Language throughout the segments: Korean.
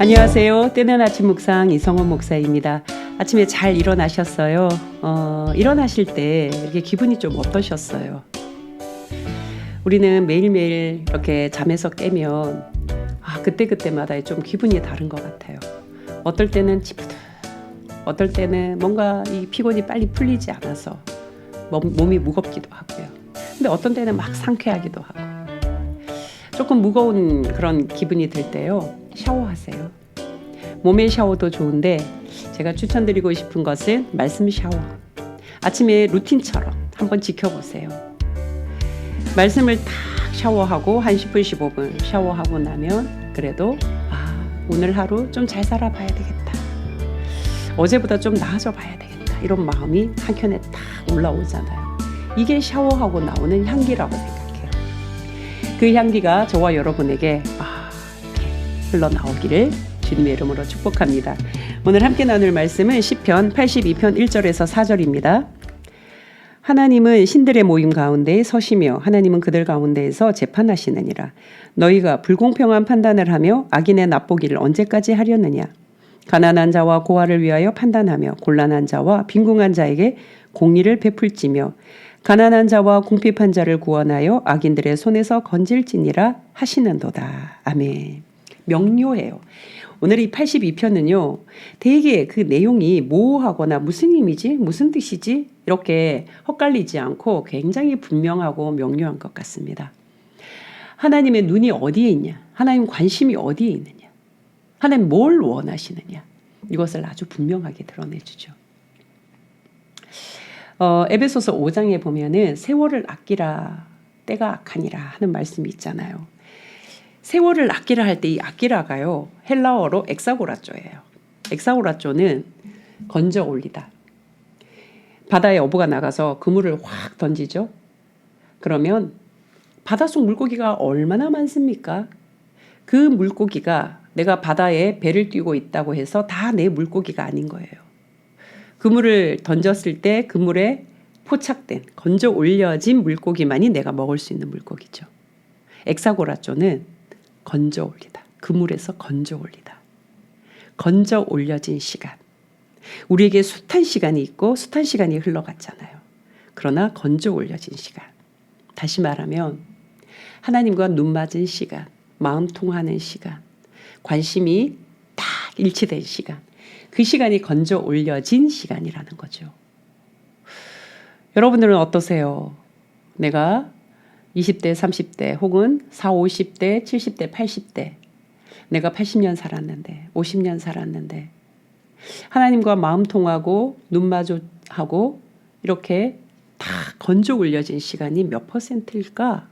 안녕하세요. 때는 아침 묵상 이성원 목사입니다. 아침에 잘 일어나셨어요? 어, 일어나실 때 이렇게 기분이 좀 어떠셨어요? 우리는 매일매일 이렇게 잠에서 깨면 아, 그때그때마다 좀 기분이 다른 것 같아요. 어떨 때는 찌뿌듯, 어떨 때는 뭔가 이 피곤이 빨리 풀리지 않아서 몸, 몸이 무겁기도 하고요. 근데 어떤 때는 막 상쾌하기도 하고 조금 무거운 그런 기분이 들 때요. 샤워하세요. 몸의 샤워도 좋은데 제가 추천드리고 싶은 것은 말씀 샤워. 아침에 루틴처럼 한번 지켜보세요. 말씀을 딱 샤워하고 한 10분 15분 샤워하고 나면 그래도 아 오늘 하루 좀 잘 살아봐야 되겠다. 어제보다 좀 나아져 봐야 되겠다. 이런 마음이 한켠에 딱 올라오잖아요. 이게 샤워하고 나오는 향기라고 생각해요. 그 향기가 저와 여러분에게 흘러나오기를 주님의 이름으로 축복합니다. 오늘 함께 나눌 말씀은 시편 82편 1절에서 4절입니다. 하나님은 신들의 모임 가운데 서시며 하나님은 그들 가운데에서 재판하시느니라. 너희가 불공평한 판단을 하며 악인의 납보기를 언제까지 하려느냐? 가난한 자와 고아를 위하여 판단하며 곤란한 자와 빈궁한 자에게 공의를 베풀지며 가난한 자와 궁핍한 자를 구원하여 악인들의 손에서 건질지니라 하시는도다. 아멘. 명료해요. 오늘 이 82편은요, 되게 그 내용이 모호하거나 무슨 의미지? 무슨 뜻이지? 이렇게 헛갈리지 않고 굉장히 분명하고 명료한 것 같습니다. 하나님의 눈이 어디에 있냐? 하나님 관심이 어디에 있느냐? 하나님 뭘 원하시느냐? 이것을 아주 분명하게 드러내주죠. 어, 에베소서 5장에 보면은 세월을 아끼라 때가 악하니라 하는 말씀이 있잖아요. 세월을 아끼라 할 때이 아끼라가요 헬라어로 엑사고라조예요. 엑사고라조는 건져 올리다. 바다에 어부가 나가서 그물을 확 던지죠. 그러면 바닷속 물고기가 얼마나 많습니까? 그 물고기가 내가 바다에 배를 띄고 있다고 해서 다 내 물고기가 아닌 거예요. 그물을 던졌을 때 그물에 포착된 건져 올려진 물고기만이 내가 먹을 수 있는 물고기죠. 엑사고라조는 건져 올리다. 그물에서 건져 올리다. 건져 올려진 시간. 우리에게 숱한 시간이 있고 숱한 시간이 흘러갔잖아요. 그러나 건져 올려진 시간. 다시 말하면 하나님과 눈 맞은 시간, 마음 통하는 시간, 관심이 딱 일치된 시간. 그 시간이 건져 올려진 시간이라는 거죠. 여러분들은 어떠세요? 내가 20대, 30대 혹은 4, 50대, 70대, 80대 내가 80년 살았는데 50년 살았는데 하나님과 마음 통하고 눈 마주하고 이렇게 다 건져 올려진 시간이 몇 퍼센트일까?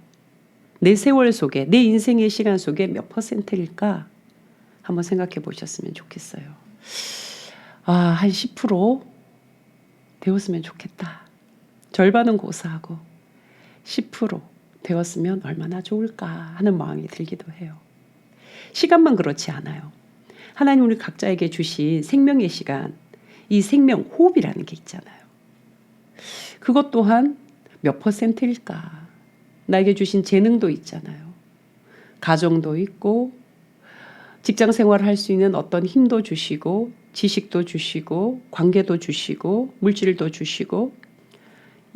내 세월 속에 내 인생의 시간 속에 몇 퍼센트일까? 한번 생각해 보셨으면 좋겠어요. 아, 한 10% 되었으면 좋겠다. 절반은 고사하고 10% 되었으면 얼마나 좋을까 하는 마음이 들기도 해요. 시간만 그렇지 않아요. 하나님 우리 각자에게 주신 생명의 시간, 이 생명 호흡이라는 게 있잖아요. 그것 또한 몇 퍼센트일까? 나에게 주신 재능도 있잖아요. 가정도 있고, 직장 생활을 할 수 있는 어떤 힘도 주시고, 지식도 주시고, 관계도 주시고, 물질도 주시고,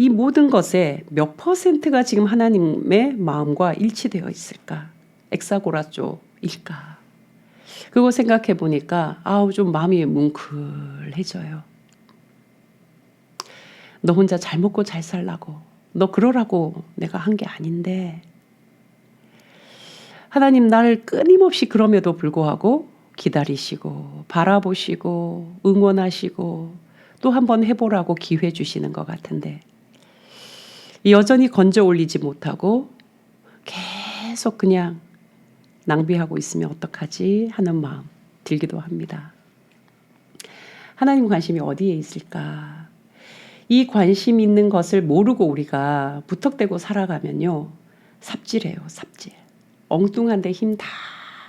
이 모든 것에 몇 퍼센트가 지금 하나님의 마음과 일치되어 있을까? 엑사고라조일까? 그거 생각해 보니까 아우 좀 마음이 뭉클해져요. 너 혼자 잘 먹고 잘 살라고 너 그러라고 내가 한 게 아닌데 하나님 나를 끊임없이 그럼에도 불구하고 기다리시고 바라보시고 응원하시고 또 한번 해보라고 기회 주시는 것 같은데 여전히 건져 올리지 못하고 계속 그냥 낭비하고 있으면 어떡하지 하는 마음 들기도 합니다. 하나님 관심이 어디에 있을까? 이 관심 있는 것을 모르고 우리가 무턱대고 살아가면요. 삽질해요, 삽질. 엉뚱한데 힘 다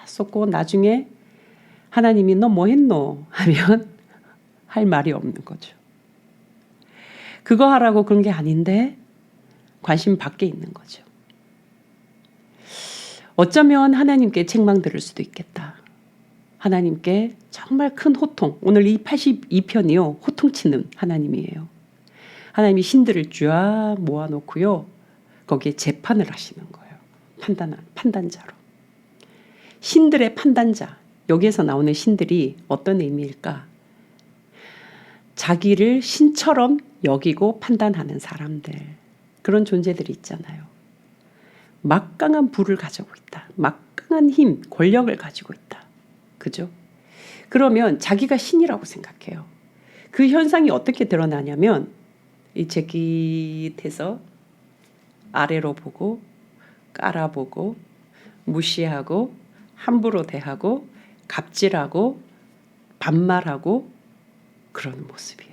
쏟고 나중에 하나님이 너 뭐 했노? 하면 할 말이 없는 거죠. 그거 하라고 그런 게 아닌데 관심 밖에 있는 거죠. 어쩌면 하나님께 책망 들을 수도 있겠다. 하나님께 정말 큰 호통. 오늘 이 82편이요. 호통치는 하나님이에요. 하나님이 신들을 쫙 모아놓고요. 거기에 재판을 하시는 거예요. 판단, 판단자로. 신들의 판단자. 여기에서 나오는 신들이 어떤 의미일까? 자기를 신처럼 여기고 판단하는 사람들. 그런 존재들이 있잖아요. 막강한 부를 가지고 있다. 막강한 힘, 권력을 가지고 있다. 그죠? 그러면 자기가 신이라고 생각해요. 그 현상이 어떻게 드러나냐면 이 제깃에서 아래로 보고 깔아보고 무시하고 함부로 대하고 갑질하고 반말하고 그런 모습이에요.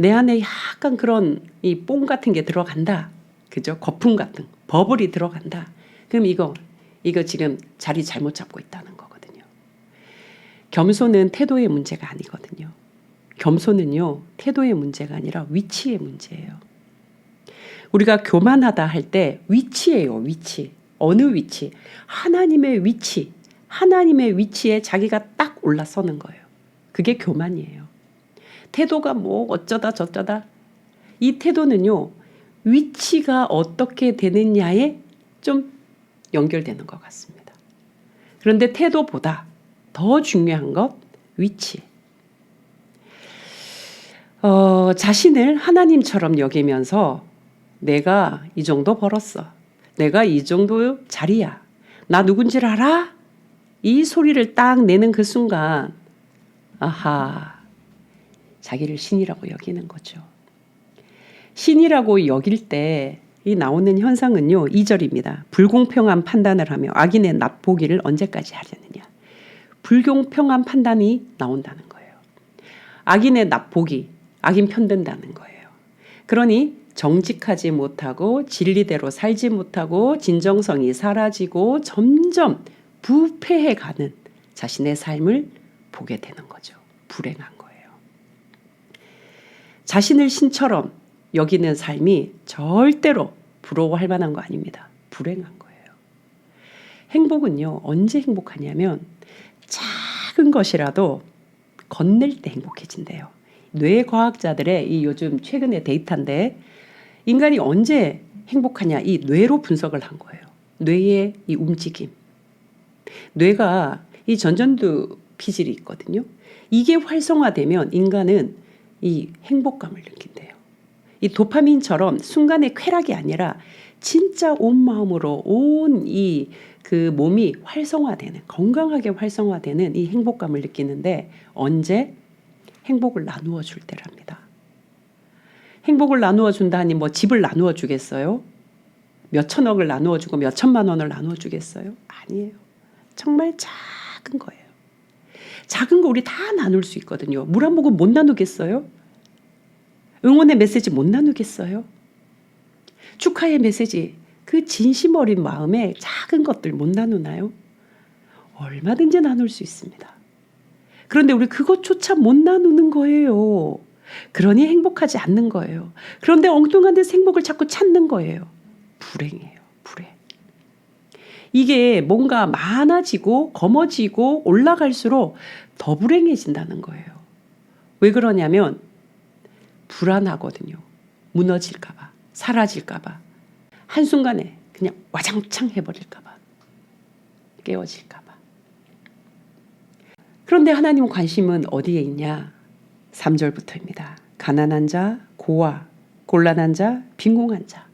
내 안에 약간 그런 이 뽕 같은 게 들어간다. 그죠? 거품 같은 버블이 들어간다. 그럼 이거 이거 지금 자리 잘못 잡고 있다는 거거든요. 겸손은 태도의 문제가 아니거든요. 겸손은요 태도의 문제가 아니라 위치의 문제예요. 우리가 교만하다 할 때 위치예요 위치 어느 위치 하나님의 위치 하나님의 위치에 자기가 딱 올라서는 거예요. 그게 교만이에요. 태도가 뭐 어쩌다 저쩌다 이 태도는요 위치가 어떻게 되느냐에 좀 연결되는 것 같습니다. 그런데 태도보다 더 중요한 것 위치. 어, 자신을 하나님처럼 여기면서 내가 이 정도 벌었어. 내가 이 정도 자리야. 나 누군지를 알아? 이 소리를 딱 내는 그 순간, 아하, 자기를 신이라고 여기는 거죠. 신이라고 여길 때 이 나오는 현상은요, 2절입니다. 불공평한 판단을 하며 악인의 납보기를 언제까지 하려느냐. 불공평한 판단이 나온다는 거예요. 악인의 납보기, 악인 편든다는 거예요. 그러니 정직하지 못하고 진리대로 살지 못하고 진정성이 사라지고 점점 부패해 가는 자신의 삶을 보게 되는 거죠. 불행한 거예요. 자신을 신처럼 여기는 삶이 절대로 부러워할 만한 거 아닙니다. 불행한 거예요. 행복은요, 언제 행복하냐면 작은 것이라도 건넬 때 행복해진대요. 뇌과학자들의 이 요즘 최근의 데이터인데 인간이 언제 행복하냐 이 뇌로 분석을 한 거예요. 뇌의 이 움직임. 뇌가 이 전전두 피질이 있거든요. 이게 활성화되면 인간은 이 행복감을 느낀대요. 이 도파민처럼 순간의 쾌락이 아니라 진짜 온 마음으로 온 이 그 몸이 활성화되는 건강하게 활성화되는 이 행복감을 느끼는데 언제 행복을 나누어 줄 때랍니다. 행복을 나누어 준다니 뭐 집을 나누어 주겠어요? 몇 천억을 나누어 주고 몇 천만 원을 나누어 주겠어요? 아니에요. 정말 작은 거예요. 작은 거 우리 다 나눌 수 있거든요. 물 한 모금 못 나누겠어요? 응원의 메시지 못 나누겠어요? 축하의 메시지, 그 진심 어린 마음에 작은 것들 못 나누나요? 얼마든지 나눌 수 있습니다. 그런데 우리 그것조차 못 나누는 거예요. 그러니 행복하지 않는 거예요. 그런데 엉뚱한 데서 행복을 자꾸 찾는 거예요. 불행이에요. 이게 뭔가 많아지고 검어지고 올라갈수록 더 불행해진다는 거예요. 왜 그러냐면 불안하거든요. 무너질까봐, 사라질까봐, 한순간에 그냥 와장창 해버릴까봐, 깨어질까봐. 그런데 하나님 관심은 어디에 있냐? 3절부터입니다. 가난한 자, 고아, 곤란한 자, 빈궁한 자.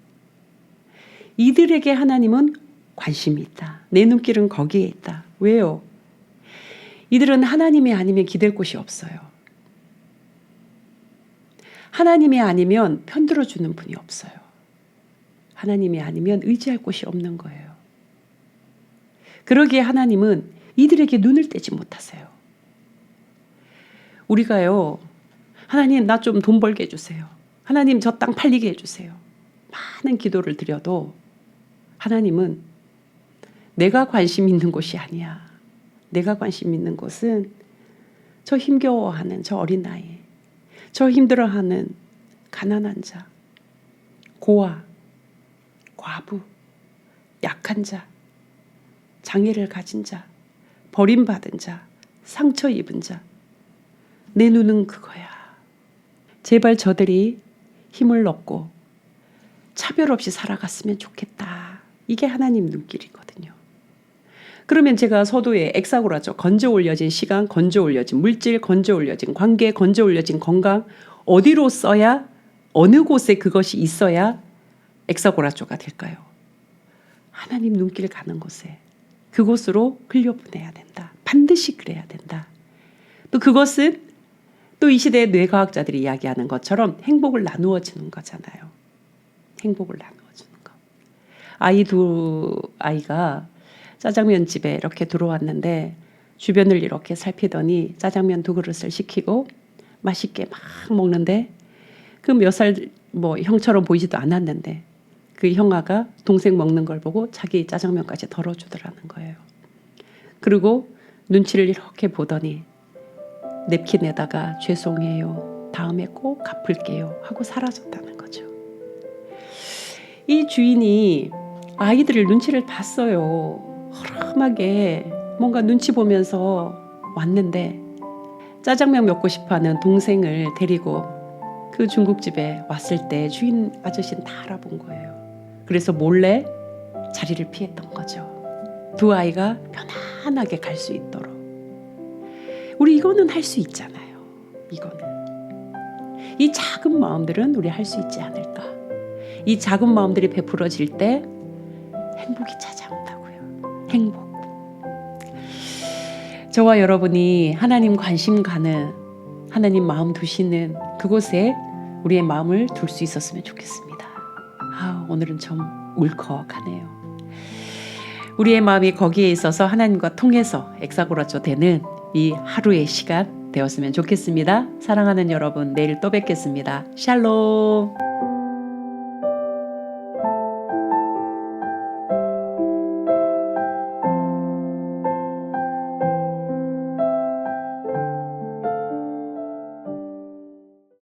이들에게 하나님은 관심이 있다. 내 눈길은 거기에 있다. 왜요? 이들은 하나님이 아니면 기댈 곳이 없어요. 하나님이 아니면 편들어 주는 분이 없어요. 하나님이 아니면 의지할 곳이 없는 거예요. 그러기에 하나님은 이들에게 눈을 떼지 못하세요. 우리가요, 하나님 나 좀 돈 벌게 해주세요. 하나님 저 땅 팔리게 해주세요. 많은 기도를 드려도 하나님은 내가 관심 있는 곳이 아니야. 내가 관심 있는 곳은 저 힘겨워하는 저 어린아이, 저 힘들어하는 가난한 자, 고아, 과부, 약한 자, 장애를 가진 자, 버림받은 자, 상처 입은 자. 내 눈은 그거야. 제발 저들이 힘을 얻고 차별 없이 살아갔으면 좋겠다. 이게 하나님 눈길이거든요. 그러면 제가 서도에 엑사고라죠. 건져 올려진 시간, 건져 올려진 물질, 건져 올려진 관계, 건져 올려진 건강 어디로 써야 어느 곳에 그것이 있어야 엑사고라조가 될까요? 하나님 눈길 가는 곳에 그곳으로 흘려보내야 된다. 반드시 그래야 된다. 또 그것은 또 이 시대의 뇌과학자들이 이야기하는 것처럼 행복을 나누어 주는 거잖아요. 행복을 나누어 주는 거. 아이 두 아이가 짜장면 집에 이렇게 들어왔는데 주변을 이렇게 살피더니 짜장면 두 그릇을 시키고 맛있게 막 먹는데 그 몇 살 뭐 형처럼 보이지도 않았는데 그 형아가 동생 먹는 걸 보고 자기 짜장면까지 덜어주더라는 거예요. 그리고 눈치를 이렇게 보더니 냅킨에다가 죄송해요. 다음에 꼭 갚을게요. 하고 사라졌다는 거죠. 이 주인이 아이들을 눈치를 봤어요. 허름하게 뭔가 눈치 보면서 왔는데 짜장면 먹고 싶어 하는 동생을 데리고 그 중국집에 왔을 때 주인 아저씨는 다 알아본 거예요. 그래서 몰래 자리를 피했던 거죠. 두 아이가 편안하게 갈 수 있도록. 우리 이거는 할 수 있잖아요. 이거는. 이 작은 마음들은 우리 할 수 있지 않을까. 이 작은 마음들이 베풀어질 때 행복이. 행복. 저와 여러분이 하나님 관심 가는 하나님 마음 두시는 그곳에 우리의 마음을 둘 수 있었으면 좋겠습니다. 아, 오늘은 좀 울컥하네요. 우리의 마음이 거기에 있어서 하나님과 통해서 엑사고라조 되는 이 하루의 시간 되었으면 좋겠습니다. 사랑하는 여러분, 내일 또 뵙겠습니다. 샬롬.